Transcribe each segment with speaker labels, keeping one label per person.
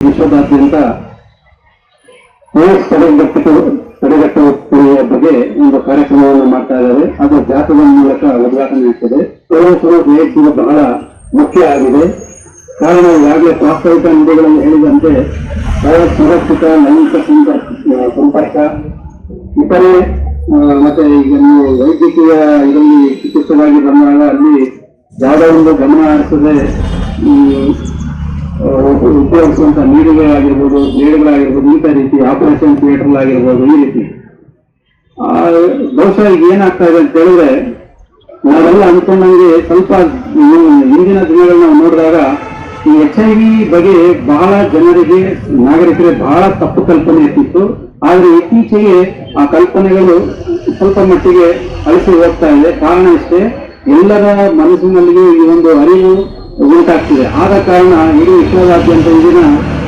Speaker 1: ವಿಶ್ವದಾದ್ಯಂತ ಏಡ್ಸ್ ತಡೆಗಟ್ಟು ತಡೆಗಟ್ಟುವ ಬಗ್ಗೆ ಒಂದು ಕಾರ್ಯಕ್ರಮವನ್ನು ಮಾಡ್ತಾ ಇದ್ದಾರೆ. ಅದು ಜಾತದ ಮೂಲಕ ಉದ್ಘಾಟನೆ ಆಗ್ತದೆ. ಪೊಲೀಸರು ಏಡ್ಸ್ ಬಹಳ ಮುಖ್ಯ ಆಗಿದೆ. ಕಾರಣ ಈಗಾಗಲೇ ಪ್ರಾಸ್ತಾವಿಕ ನಿಧಿಗಳನ್ನು ಹೇಳಿದಂತೆ ಸುರಕ್ಷಿತ, ಲೈಂಗಿಕ ಸಂಪರ್ಕ ಇತರೆ ಮತ್ತೆ ಈಗ ನೀವು ವೈದ್ಯಕೀಯ ಇದರಲ್ಲಿ ಚಿಕಿತ್ಸೆಗಾಗಿ ಬಂದಾಗ ಅಲ್ಲಿ ಯಾವುದೋ ಒಂದು ಗಮನ ಹರಿಸದೆ ಈ ಆ, ಉಪಯೋಗಿಸುವಂತ ನೀರುಗಳಾಗಿರ್ಬೋದು ಬ್ಲೇಡ್ಗಳಾಗಿರ್ಬೋದು ಈ ರೀತಿ ಆಪರೇಷನ್ ಥಿಯೇಟರ್ ಆಗಿರ್ಬೋದು ಈ ರೀತಿ. ಆ, ಬಹುಶಃ ಈಗ ಏನಾಗ್ತಾ ಇದೆ ಅಂತ ಹೇಳಿದ್ರೆ ನಾವೆಲ್ಲ ಅನ್ಕೊಂಡಂಗೆ ಸ್ವಲ್ಪ ಹಿಂದಿನ ದಿನಗಳನ್ನ ನೋಡಿದಾಗ ಈ ಎಚ್ ಐ ವಿ ಬಗ್ಗೆ ಬಹಳ ಜನರಿಗೆ ನಾಗರಿಕರಿಗೆ ಬಹಳ ತಪ್ಪು ಕಲ್ಪನೆ ಇರ್ತಿತ್ತು. ಆದ್ರೆ ಇತ್ತೀಚೆಗೆ ಆ ಕಲ್ಪನೆಗಳು ಸ್ವಲ್ಪ ಮಟ್ಟಿಗೆ ಅಳಿಸಿ ಹೋಗ್ತಾ ಇದೆ. ಕಾರಣ ಇಷ್ಟೇ ಎಲ್ಲರ ಮನಸ್ಸಿನಲ್ಲಿಯೂ ಈ ಒಂದು ಅರಿವು ಉಂಟಾಗ್ತಿದೆ ಆದ ಕಾರಣ ಇಡೀ ವಿಶ್ವದಾದ್ಯಂತ ದಿನ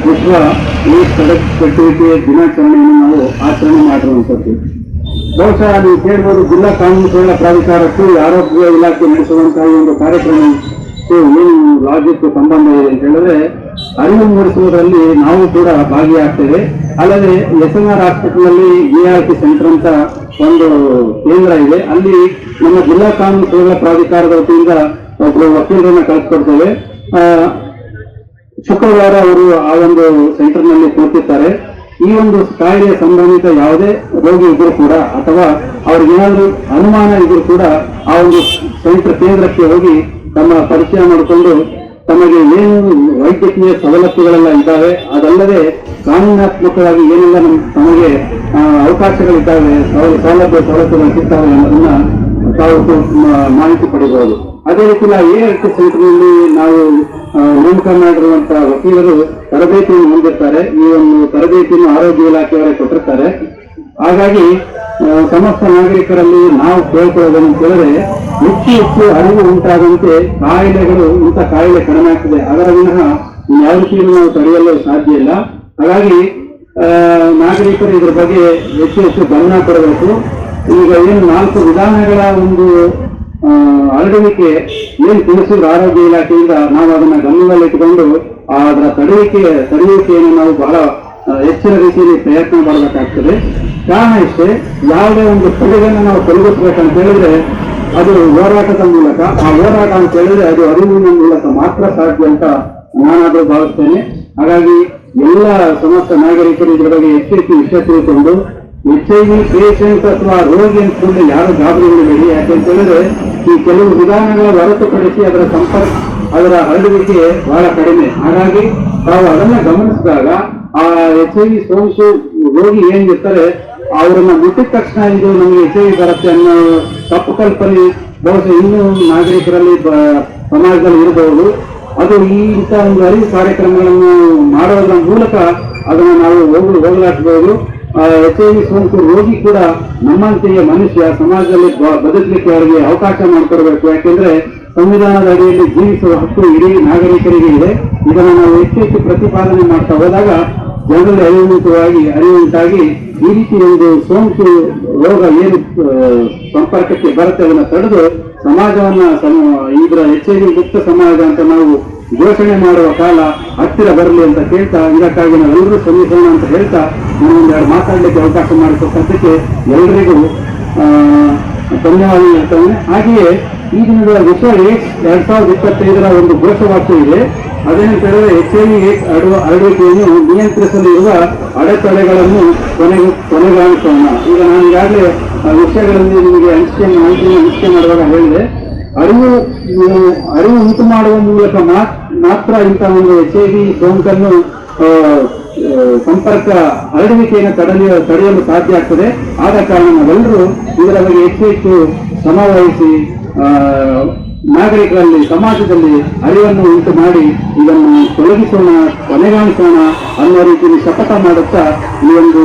Speaker 1: ವಿಶ್ವ ಏಡ್ಸ್ ತಡೆಗಟ್ಟುವಿಕೆ ದಿನಾಚರಣೆಯನ್ನು ನಾವು ಆಚರಣೆ ಮಾಡಿರುವಂಥದ್ದು. ಬಹುಶಃ ನೀವು ಕೇಳ್ಬೋದು, ಜಿಲ್ಲಾ ಕಾನೂನು ಸೇವಾ ಪ್ರಾಧಿಕಾರಕ್ಕೂ ಆರೋಗ್ಯ ಇಲಾಖೆ ನಡೆಸುವಂತಹ ಒಂದು ಕಾರ್ಯಕ್ರಮಕ್ಕೆ ಏನು ಲಾಜಿಕ್ ಸಂಬಂಧ ಇದೆ ಅಂತ ಹೇಳಿದ್ರೆ, ಅರಿವು ಮೂಡಿಸುವುದರಲ್ಲಿ ನಾವು ಕೂಡ ಭಾಗಿಯಾಗ್ತೇವೆ. ಅಲ್ಲದೆ ಎಸ್ ಎನ್ ಆರ್ ಹಾಸ್ಪಿಟಲ್ನಲ್ಲಿ ಎ ಆರ್ ಟಿ ಸೆಂಟರ್ ಅಂತ ಒಂದು ಕೇಂದ್ರ ಇದೆ. ಅಲ್ಲಿ ನಮ್ಮ ಜಿಲ್ಲಾ ಕಾನೂನು ಸೇವಾ ಪ್ರಾಧಿಕಾರದ ವತಿಯಿಂದ ಒಬ್ಬರು ವಕೀಲರನ್ನ ಕಳಿಸ್ಕೊಡ್ತೇವೆ. ಶುಕ್ರವಾರ ಅವರು ಆ ಒಂದು ಸೆಂಟರ್ನಲ್ಲಿ ಕೂತಿರ್ತಾರೆ. ಈ ಒಂದು ಕಾಯಿಲೆ ಸಂಬಂಧಿತ ಯಾವುದೇ ರೋಗಿ ಇದ್ರೂ ಕೂಡ ಅಥವಾ ಅವ್ರಿಗೇನಾದ್ರೂ ಅನುಮಾನ ಇದ್ರೂ ಕೂಡ ಆ ಒಂದು ಸೆಂಟರ್ ಕೇಂದ್ರಕ್ಕೆ ಹೋಗಿ ತಮ್ಮ ಪರಿಚಯ ಮಾಡಿಕೊಂಡು ತಮಗೆ ಏನು ವೈದ್ಯಕೀಯ ಸವಲತ್ತುಗಳೆಲ್ಲ ಇದ್ದಾವೆ, ಅದಲ್ಲದೆ ಕಾನೂನಾತ್ಮಕವಾಗಿ ಏನೆಲ್ಲ ನಮ್, ತಮಗೆ ಅವಕಾಶಗಳಿದ್ದಾವೆ ಸೌಲಭ್ಯ ಸವಲತ್ತುಗಳು ಸಿಗ್ತಾವೆ ಅನ್ನೋದನ್ನ ತಾವು ಮಾಹಿತಿ ಪಡಿಬಹುದು. ಅದೇ ರೀತಿ ಎ ಸೆಂಟರ್ ಸೆಂಟರ್ನಲ್ಲಿ ನಾವು ನೇಮಕ ಮಾಡಿರುವಂತಹ ವಕೀಲರು ತರಬೇತಿಯನ್ನು ಹೊಂದಿರ್ತಾರೆ. ಈ ಒಂದು ತರಬೇತಿಯನ್ನು ಆರೋಗ್ಯ ಇಲಾಖೆಯವರೇ ಕೊಟ್ಟಿರ್ತಾರೆ. ಹಾಗಾಗಿ ಸಮಸ್ತ ನಾಗರಿಕರಲ್ಲಿ ನಾವು ಕೇಳ್ಕೊಳ್ಳೋದನ್ನು ಕೇಳಿದ್ರೆ ಹೆಚ್ಚು ಹೆಚ್ಚು ಅರಿವು ಉಂಟಾದಂತೆ ಕಾಯಿಲೆಗಳು, ಇಂಥ ಕಾಯಿಲೆ ಕಡಿಮೆ ಆಗ್ತದೆ. ಅದರ ವಿನಃ ಯಾವ ರೀತಿಯಲ್ಲೂ ನಾವು ತಡೆಯಲು ಸಾಧ್ಯ ಇಲ್ಲ. ಹಾಗಾಗಿ ನಾಗರಿಕರು ಇದರ ಬಗ್ಗೆ ಹೆಚ್ಚು ಹೆಚ್ಚು ಗಮನ ಕೊಡಬೇಕು. ಈಗ ಏನು ನಾಲ್ಕು ವಿಧಾನಗಳ ಒಂದು ಹರಡುವಿಕೆ ಏನು ತಿಳಿಸಿದ್ರು ಆರೋಗ್ಯ ಇಲಾಖೆಯಿಂದ ನಾವು ಅದನ್ನ ಗಮನದಲ್ಲಿಟ್ಟುಕೊಂಡು ಅದರ ತಡೆಯುವಿಕೆ ತಡೆಯುವಿಕೆಯನ್ನು ನಾವು ಬಹಳ ಹೆಚ್ಚಿನ ರೀತಿಯಲ್ಲಿ ಪ್ರಯತ್ನ ಮಾಡಬೇಕಾಗ್ತದೆ. ಕಾರಣ ಇಷ್ಟೇ, ಯಾವುದೇ ಒಂದು ಪಡೆಯನ್ನು ನಾವು ತೊಲಗಿಸ್ಬೇಕಂತ ಹೇಳಿದ್ರೆ ಅದು ಹೋರಾಟದ ಮೂಲಕ, ಆ ಹೋರಾಟ ಅಂತ ಹೇಳಿದ್ರೆ ಅದು ಅರಿವಿನ ಮೂಲಕ ಮಾತ್ರ ಸಾಧ್ಯ ಅಂತ ನಾನಾದರೂ ಭಾವಿಸ್ತೇನೆ. ಹಾಗಾಗಿ ಎಲ್ಲ ಸಮಸ್ತ ನಾಗರಿಕರು ಇದರ ಬಗ್ಗೆ ಎಚ್ಚರಿಕೆ ವಿಷಯ ತಿಳ್ಕೊಂಡು ಎಚ್ ಐ ವಿ ಪೇಷಂಟ್ ಅಥವಾ ರೋಗಿ ಕೂಡ ಯಾರು ಗಾಬರಿಗೊಳ್ಳಬೇಡಿ ಯಾಕೆಂತ ಹೇಳಿದ್ರೆ ಈ ಕೆಲವು ವಿಧಾನಗಳ ಹೊರತುಪಡಿಸಿ ಅದರ ಸಂಪರ್ಕ, ಅದರ ಹರಡುವಿಕೆ ಬಹಳ ಕಡಿಮೆ. ಹಾಗಾಗಿ ತಾವು ಅದನ್ನ ಗಮನಿಸಿದಾಗ ಆ ಎಚ್ ಐ ವಿ ಸೋಂಕು ರೋಗಿ ಏನಿರ್ತಾರೆ, ಅವರನ್ನ ಮುಟ್ಟಿದ ತಕ್ಷಣ ಇದು ನಮಗೆ ಎಚ್ ಐ ವಿ ಬರುತ್ತೆ ಅನ್ನೋ ತಪ್ಪು ಕಲ್ಪನೆ ಬಹುಶಃ ಇನ್ನೂ ನಾಗರಿಕರಲ್ಲಿ ಸಮಾಜದಲ್ಲಿ ಇರಬಹುದು. ಅದು ಈ ಇಂಥ ಒಂದು ಅರಿವು ಕಾರ್ಯಕ್ರಮಗಳನ್ನು ಮಾಡೋದ್ರ ಮೂಲಕ ಅದನ್ನು ನಾವು ಹೋಗಲು ಹೋಗಲಾಡಿಸಬಹುದು ವಿ ಸೋಂಕು ರೋಗಿ ಕೂಡ ನಮ್ಮಂತೆಯೇ ಮನುಷ್ಯ ಸಮಾಜದಲ್ಲಿ ಬದುಕಲಿಕ್ಕೆ ಅವರಿಗೆ ಅವಕಾಶ ಮಾಡಿಕೊಡ್ಬೇಕು. ಯಾಕೆಂದ್ರೆ ಸಂವಿಧಾನದ ಅಡಿಯಲ್ಲಿ ಜೀವಿಸುವ ಹಕ್ಕು ಇಡೀ ನಾಗರಿಕರಿಗೆ ಇದೆ. ಇದನ್ನು ನಾವು ಹೆಚ್ಚು ಹೆಚ್ಚು ಪ್ರತಿಪಾದನೆ ಮಾಡ್ತಾ ಹೋದಾಗ ಜನರಲ್ಲಿ ಅರಿವುಂಟವಾಗಿ ಅರಿವುಂಟಾಗಿ ಈ ರೀತಿ ಒಂದು ಸೋಂಕು ರೋಗ ಏನು ಸಂಪರ್ಕಕ್ಕೆ ಬರುತ್ತೆ ಅದನ್ನು ತಡೆದು ಸಮಾಜವನ್ನ ಸಮ- ಇದರ ಐ ವಿ ಮುಕ್ತ ಸಮಾಜ ಅಂತ ನಾವು ಘೋಷಣೆ ಮಾಡುವ ಕಾಲ ಹತ್ತಿರ ಬರಲಿ ಅಂತ ಕೇಳ್ತಾ, ಇದಕ್ಕಾಗಿ ನಾವೆಲ್ಲರೂ ಶ್ರಮಿಸೋಣ ಅಂತ ಹೇಳ್ತಾ ನಾನೊಂದೆರಡು ಮಾತಾಡಲಿಕ್ಕೆ ಅವಕಾಶ ಮಾಡಿಕೊಟ್ಟದ್ದಕ್ಕೆ ಎಲ್ಲರಿಗೂ ಧನ್ಯವಾದ ಹೇಳ್ತಾನೆ. ಹಾಗೆಯೇ ಈ ದಿನದ ವಿಶ್ವ ಏಡ್ಸ್ ಎರಡ್ ಸಾವಿರದ ಇಪ್ಪತ್ತೈದರ ಒಂದು ಘೋಷವಾಕ್ಯ ಇದೆ. ಅದೇನಂತೇಳಿದ್ರೆ ಎಚ್ ಐ ವಿ ಏಡ್ಸ್ ಹರಡುವ ನಿಯಂತ್ರಿಸಲಿರುವ ಅಡೆತಡೆಗಳನ್ನು ಕೊನೆಗೆ ಕೊನೆಗಾಣಿಸೋಣ. ಈಗ ನಾನು ಈಗಾಗಲೇ ವಿಷಯಗಳಲ್ಲಿ ನಿಮಗೆ ಹಂಚಿಕೆ ಮಾಹಿತಿಯನ್ನು ಹಂಚಿಕೆ ಮಾಡುವಾಗ ಹೇಳಿದೆ. ಅರಿವು ಅರಿವು ಉಂಟು ಮಾಡುವ ಮೂಲಕ ಮಾತ್- ಮಾತ್ರ ಇಂತಹ ಒಂದು ಎಚ್ ಐ ವಿ ಸೋಂಕನ್ನು ಸಂಪರ್ಕ ಹರಡುವಿಕೆಯನ್ನು ತಡಲಿ ತಡೆಯಲು ಸಾಧ್ಯ ಆಗ್ತದೆ. ಆದ ಕಾರಣ ನಾವೆಲ್ಲರೂ ಇದರ ಬಗ್ಗೆ ಹೆಚ್ಚು ಹೆಚ್ಚು ಶ್ರಮ ವಹಿಸಿ ಆ, ನಾಗರಿಕರಲ್ಲಿ, ಸಮಾಜದಲ್ಲಿ ಅರಿವನ್ನು ಉಂಟು ಮಾಡಿ ಇದನ್ನು ತೊಲಗಿಸೋಣ, ಕೊನೆಗಾಣಿಸೋಣ ಅನ್ನೋ ರೀತಿಯಲ್ಲಿ ಶಪಥ ಮಾಡುತ್ತಾ ಈ ಒಂದು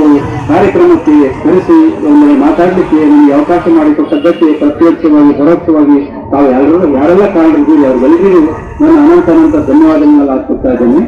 Speaker 1: ಕಾರ್ಯಕ್ರಮಕ್ಕೆ ಕರೆಸಿ ಒಂದು ಮಾತಾಡಲಿಕ್ಕೆ ನಿಮಗೆ ಅವಕಾಶ ಮಾಡಿಕೊಟ್ಟದ್ದಕ್ಕೆ ಪ್ರತ್ಯಕ್ಷವಾಗಿ ಪರೋಕ್ಷವಾಗಿ ತಾವು ಯಾರು, ಯಾರೆಲ್ಲ ಅವರು ಅವರಿಗೆಲ್ಲರಿಗೂ ನನ್ನ ಅನಂತ ಅನಂತ ಧನ್ಯವಾದಗಳನ್ನು ಅರ್ಪಿಸ್ತಾ ಇದ್ದೇನೆ.